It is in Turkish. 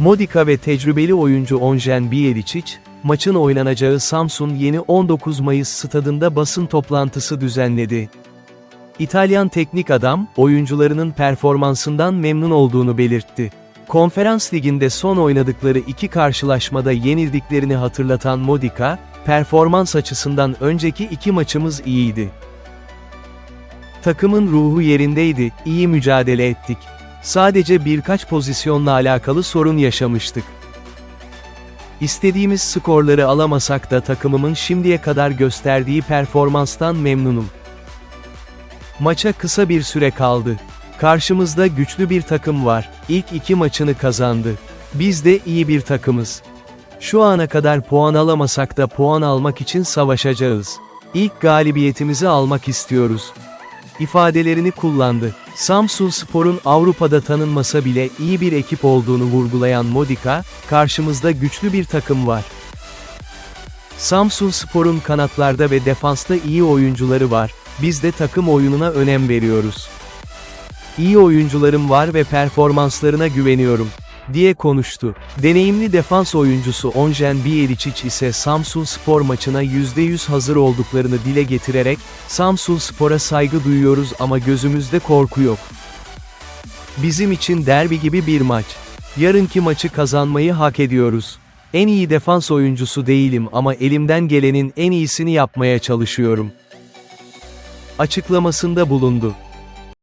Modica ve tecrübeli oyuncu Onjen Bielicic, maçın oynanacağı Samsun Yeni 19 Mayıs stadında basın toplantısı düzenledi. İtalyan teknik adam, oyuncularının performansından memnun olduğunu belirtti. Konferans liginde son oynadıkları iki karşılaşmada yenildiklerini hatırlatan Modica, performans açısından önceki iki maçımız iyiydi. Takımın ruhu yerindeydi, iyi mücadele ettik. Sadece birkaç pozisyonla alakalı sorun yaşamıştık. İstediğimiz skorları alamasak da takımımın şimdiye kadar gösterdiği performanstan memnunum. Maça kısa bir süre kaldı. Karşımızda güçlü bir takım var. İlk iki maçını kazandı. Biz de iyi bir takımız. Şu ana kadar puan alamasak da puan almak için savaşacağız. İlk galibiyetimizi almak istiyoruz. İfadelerini kullandı. Samsun Spor'un Avrupa'da tanınmasa bile iyi bir ekip olduğunu vurgulayan Modica, karşımızda güçlü bir takım var. Samsun Spor'un kanatlarda ve defansta iyi oyuncuları var. Biz de takım oyununa önem veriyoruz. İyi oyuncularım var ve performanslarına güveniyorum, diye konuştu. Deneyimli defans oyuncusu Onjen Bielicic ise Samsun Spor maçına %100 hazır olduklarını dile getirerek, Samsun Spor'a saygı duyuyoruz ama gözümüzde korku yok. Bizim için derbi gibi bir maç. Yarınki maçı kazanmayı hak ediyoruz. En iyi defans oyuncusu değilim ama elimden gelenin en iyisini yapmaya çalışıyorum. Açıklamasında bulundu.